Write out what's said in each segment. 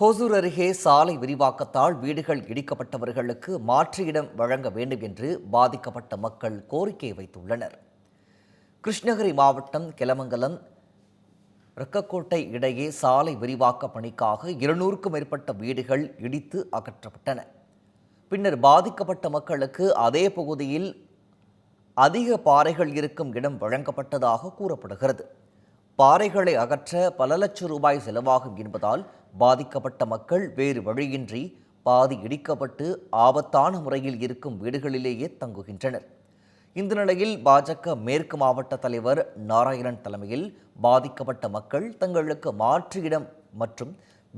ஹோசூர் அருகே சாலை விரிவாக்கத்தால் வீடுகள் இடிக்கப்பட்டவர்களுக்கு மாற்று இடம் வழங்க வேண்டும் என்று பாதிக்கப்பட்ட மக்கள் கோரிக்கை வைத்துள்ளனர். கிருஷ்ணகிரி மாவட்டம் கிளமங்கலம் ரெக்கக்கோட்டை இடையே சாலை விரிவாக்க பணிக்காக இருநூறுக்கும் மேற்பட்ட வீடுகள் இடித்து அகற்றப்பட்டன. பின்னர் பாதிக்கப்பட்ட மக்களுக்கு அதே பகுதியில் அதிக பாறைகள் இருக்கும் இடம் வழங்கப்பட்டதாக கூறப்படுகிறது. பாறைகளை அகற்ற பல லட்சம் ரூபாய் செலவாகும் என்பதால் பாதிக்கப்பட்ட மக்கள் வேறு வழியின்றி பாதி இடிக்கப்பட்டு ஆபத்தான முறையில் இருக்கும் வீடுகளிலேயே தங்குகின்றனர். இந்த நிலையில் பாஜக மேற்கு மாவட்ட தலைவர் நாராயணன் தலைமையில் பாதிக்கப்பட்ட மக்கள் தங்களுக்கு மாற்று இடம் மற்றும்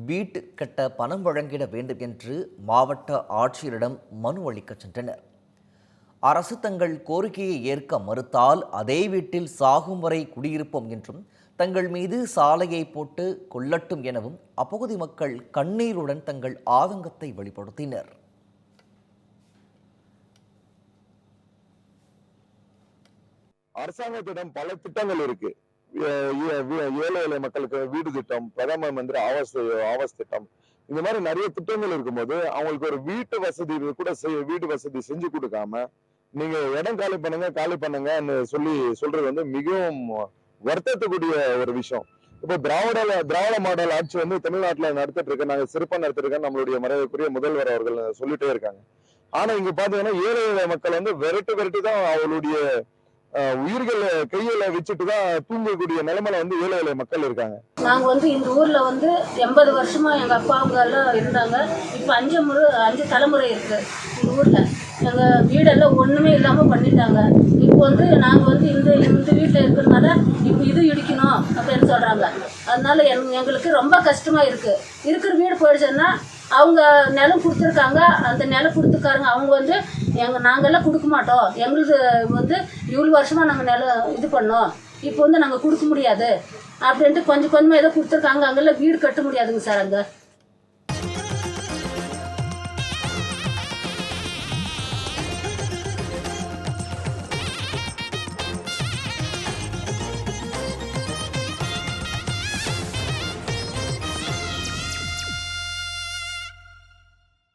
வீட்டு கட்ட பணம் வழங்கிட வேண்டும் என்று மாவட்ட ஆட்சியரிடம் மனு அளிக்கச் சென்றனர். அரசு தங்கள் கோரிக்கையை ஏற்க மறுத்தால் அதே வீட்டில் சாகும் வரை குடியிருப்போம் என்றும் தங்கள் மீது சாலையை போட்டு கொல்லட்டும் எனவும் அப்பகுதி மக்கள் கண்ணீருடன் தங்கள் ஆதங்கத்தை வெளிப்படுத்தினர். அரசாங்கத்திடம் பல திட்டங்கள் இருக்கு. ஏ- ஏழை மக்களுக்கு வீடு திட்டம் பிரதம மந்திரி ஆவாஸ் ஆவாஸ் திட்டம். இந்த மாதிரி நிறைய திட்டங்கள் இருக்கும்போது அவங்களுக்கு ஒரு வீட்டு வசதி கூட செய்ய வீடு வசதி செஞ்சு கொடுக்காம நீங்க இடம் காலி பண்ணுங்க காலி பண்ணுங்கன்னு சொல்லி சொல்றது வந்து மிகவும் வருத்தத்துக்குரிய ஒரு விஷயம். இப்போ திராவிட திராவிட மாடல் ஆட்சி வந்து தமிழ்நாட்டில் நடத்திட்டு இருக்கு. நாங்கள் சிறப்பாக நடத்திட்டு நம்மளுடைய மரியாதைக்குரிய முதல்வர் அவர்கள் சொல்லிட்டே இருக்காங்க. ஆனா இங்க பாத்தீங்கன்னா ஏழை எளிய மக்கள் வந்து விரட்டு விரட்டி தான் அவளுடைய உயிர்களை கையில வச்சுட்டு தான் தூங்கக்கூடிய நிலைமையில வந்து ஏழை மக்கள் இருக்காங்க. நாங்கள் வந்து இந்த ஊரில் வந்து எண்பது வருஷமாக எங்கள் அப்பா அவங்க எல்லாம் இருந்தாங்க. இப்போ அஞ்சு முறை அஞ்சு தலைமுறை இருக்குது இந்த ஊரில். எங்கள் வீடெல்லாம் ஒன்றுமே இல்லாமல் பண்ணிட்டாங்க. இப்போ வந்து நாங்கள் வந்து இந்த இந்த வீட்டில் இருக்கிறதுனால இப்போ இது இடிக்கணும் அப்படின்னு சொல்கிறாங்க அதனால எங் எங்களுக்கு ரொம்ப கஷ்டமாக இருக்குது இருக்கிற வீடு போயிடுச்சுன்னா அவங்க நிலம் கொடுத்துருக்காங்க. அந்த நிலம் கொடுத்துருக்காருங்க அவங்க வந்து எங்கள் நாங்கள்லாம் கொடுக்க மாட்டோம். எங்களுது வந்து இவ்வளோ வருஷமாக நாங்கள் நிலம் இது பண்ணோம். இப்போ வந்து நாங்கள் கொடுக்க முடியாது. அப்படின்ட்டு கொஞ்சம் கொஞ்சமாக ஏதோ கொடுத்துருக்காங்க. அங்கெல்லாம் வீடு கட்ட முடியாதுங்க சார் அங்கே.